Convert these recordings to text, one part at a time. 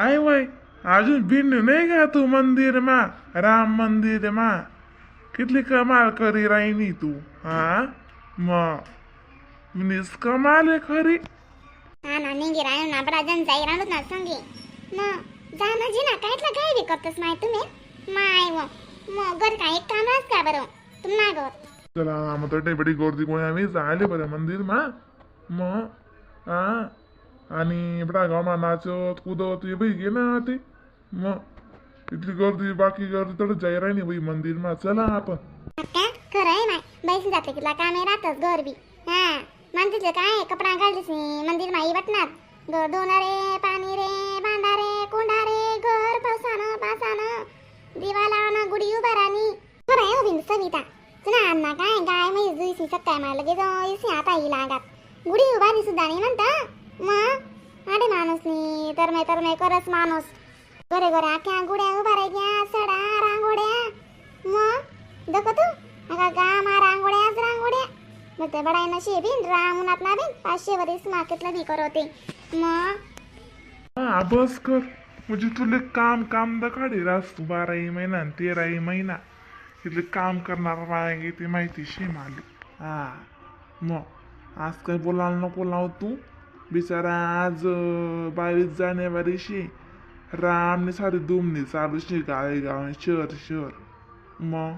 काय वय? अजून भिन्न नाही का तू मंदिर मा? राम मंदिर मा? कितली कमाल करी राहिनी तू हा? मग निस कमाल आहे खरी. हा ना निघे राहू ना जाई राहू ना संगे. मग जा ना जी ना काय बी करतस माय तुम्ही? माय व मग घर काय एक काम का बरं? तुम ना गो चला तर बडी गर्दी कोणी आम्ही जायले बरं मंदिर मा? मग हा आणि बडा गावमा नाचत कुदत हे बाई गे ना ते मग इतली गर्दी बाकी गर्दी तर जाई राहिनी बाई मंदिर मा चला आपण. का खरं आहे माय. बैसून जाते किला काम आहे राहतच घर बी. हा. माणसाचं काय कपडा घालतेस मंदिर माई वाटणार. घर धुणं रे पाणी रे भांडा रे कोंडा रे घर पावसानं पासानं. दिवाला ना गुढी उभा राहणी खरं आहे हो बिंदू सविता. तुला अण्णा काय गाय म्हैस दुईसी सकाळ मला लगेच आता ही लागात. गुढी उभारी सुद्धा नाही म्हणता? मग अरे माणूस नी तर नाही तर नाही करस माणूस. घरे घरे आख्या गुड्या उभा राहिल्या सडा रांगोड्या मग दख तू अगा गामा रांगोड्याच रांगोड्या मग ते बडाय नशी बिन राम उन्हात ना बिन पाचशे वरीस मार्केटला बी करवते मग हा बस कर. म्हणजे तुले काम काम दखाडी रास तू बाराही महिना आणि तेराही महिना. तिथले काम करणार बाय ते माहिती शे माली हा. मग आज काय बोलायला नको लाव तू? बिचारा आज बावीस जानेवारीशी रामने सारी दुमनी चालू शे गावे गावे शहर शहर मग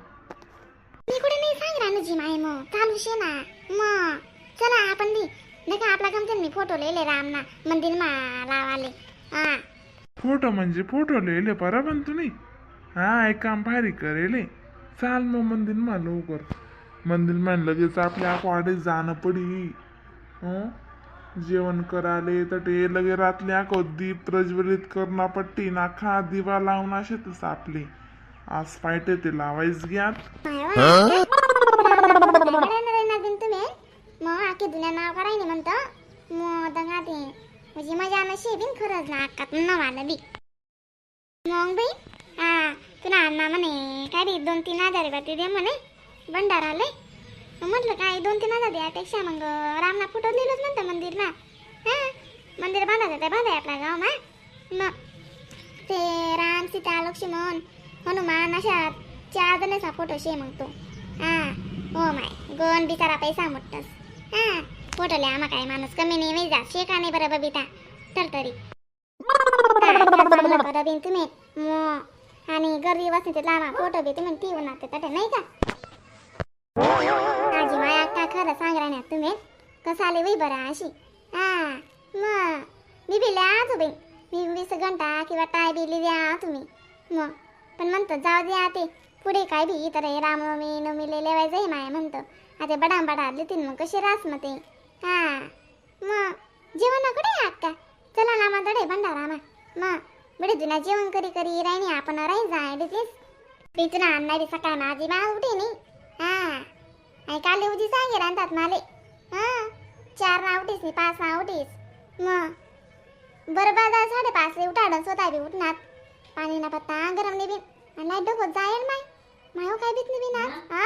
मी कुठे नाही सांग रानूजी माय मग चालू शे ना. मग चला आपण बी नका आपला गमतन मी फोटो लिहिले रामना. मंदिर मा लावाले. हा फोटो म्हणजे फोटो लिहिले बरोबर तुम्ही? हा एक काम भारी करेले. चाल मग मंदिर मा लवकर. मंदिर मा लगेच आपल्या वाडे जाणं पडी. हं? जेवण कराले तर ते लगे रातल्या को दीप प्रज्वलित करणं पट्टी नाखा दिवा लावून असेच आपली आज पायटे ते लावायच घ्यात. तुम्ही मग आखी दुनिया नाव करायनी म्हणतं मग दंगा ते म्हणजे मजा नशी बिन खरंच ना अक्कात नवानं बी मग बाई हा तुला अण्णा म्हणे काय रे दोन तीन हजार रुपये दे म्हणे. भंडारा आले म्हटलं काय दोन तीन हजार द्यापेक्षा मग रामला फोटो दिलंच म्हणतं मंदिर ना हा? मंदिर बांधायचं ते बांधाय आपला गाव मा मग ते राम सीता लक्ष्मण हनुमान अशा चार जणांचा फोटो शे मग तो. हा. हो माय. गण बिचारा पैसा मोठस हा. फोटो लिहा आम्हा काय माणूस कमी नाही मी जा शे का नाही बरं बबिता? तर. तरी बरं तुम्ही? मग आणि गर्दी बसून लावा फोटो बी तुम्ही टी ना ते नाही का? साले वही बरा अशी. हा मग मी बिल्या लिहा तुम्ही. मी वीस घंटा किंवा टाय बिली द्या तुम्ही. मग पण म्हणतो जाऊ द्या ते. पुढे काय भी तर हे रामनवमी नवमी लेवायचं आहे माय म्हणतो. आता बडा बडा लिहितील मग कशी रास मग ते. हा मग जेवण कुठे का चला ना मग दडे भंडारा ना मग बडे जुना जेवण करी करी राहिनी आपण राही जाय डितीस पिचना आणणारी सकाळ माझी मा उठे नाही हा आणि काले उजी सांगे रांधात माले. हा चार ना उठीस नी पाच ना उठीस मग? बरोबर साडेपाच उठाडन स्वतः बी उठणार. पाणी ना पत्ता गरम नाही बीन. आणि लाइट डोकं जाईल माय. मायो काय बीत नाही ना हा?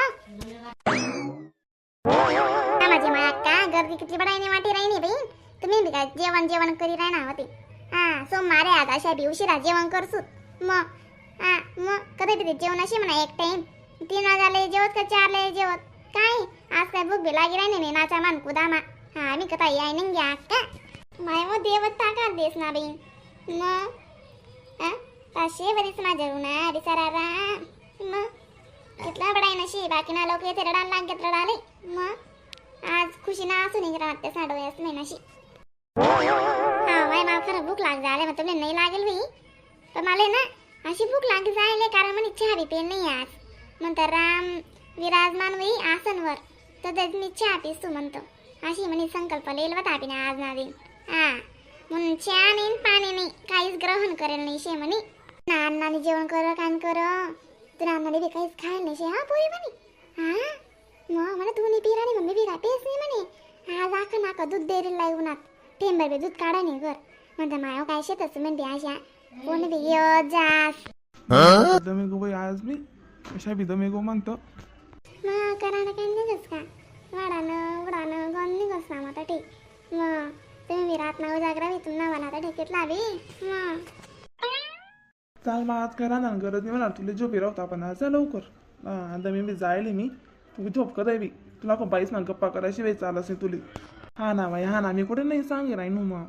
माझी माया का गर्दी किती बडायनी वाटी राहिनी बाई. तुम्ही बी काय जेवण जेवण करी राहणार होते. हा सोमवारे आज अशा बी उशिरा जेवण करसूत मग? हा मग? कधी बी जेवण अशी म्हणा एक टाइम तीन वाजाले जेवत का चारले जेवत? काय? आज काय भूक बी लागी राहिली नाही नाचा मान कुदामा हा मी कथा याय नाही घ्या का माय मग देवत ताकार देस ना बाई मग हा पाचशे बरीच कितला बडाय नशी बाकी ना लोक येते रडाले आज खुशी ना असून नाही राहते साडोयास नाही नशी हा वाय मला खरं भूक लाग झाले मग तुम्ही नाही लागेल मी तर मला ना अशी भूक लाग जायले कारण म्हणे चहा बी पेन नाही आज म्हणतो राम विराजमान वही आसनवर तर त्याच मी चहा पिस तू म्हणतो अशी म्हणे संकल्प लिहिल वा तापीने आज ना दिन हा. म्हणून चहा नाही पाणी नाही काहीच ग्रहण करेल नाही शे म्हणे. ना अण्णाने जेवण कर कान कर. तुला अण्णाने बी काहीच खायला नाही शे हा पोरी म्हणे. हा? मग म्हणा तू नाही पिरा नाही मम्मी बी काय पेस नाही म्हणे. आज आखा नाका दूध डेअरीला लाई उन्हात. टेंबर बी दूध काढा नाही घर. म्हणते मायो काय शेतच म्हणते अशा. कोण बी येत जास दमे गो बाई आज मी अशा बी दमे गो म्हणतो मग करायला काय निघस का? वाडानं उडानं निघस ना मग ठीक मग तुम्ही बी रात ना उजागरा बी तुम्ही नवाला तर ढेकीत लावी. मग. चाल मग आज काय राहणार? गरज नाही म्हणणार तुला झोपी राहतो आपण आज जा लवकर. हां आता मी बी जायले मी. तुम्ही झोप का बी? तुला को बाईस ना गप्पा करायची वेळ चालस नाही तुली. हा ना बाई हा ना मी कुठे नाही सांगे राही नु मग.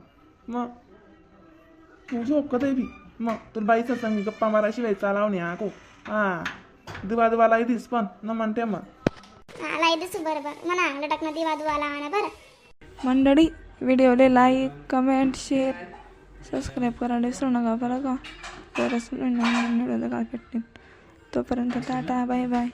मग. तू झोप का बी? मग तुला बाईचा सांग गप्पा मारायची वेळ चालावणी हा को. हां. दिवा दिवा दिस पण न म्हणते मग. दिसू बरं बरं म्हणा लटकनं दिवा दुवा लावा बरं. मंडळी व्हिडिओला लाईक कमेंट शेअर सबस्क्राईब करायला विसरू नका बरं का हो. तरच मिळून का भेटतील. तोपर्यंत टाटा बाय बाय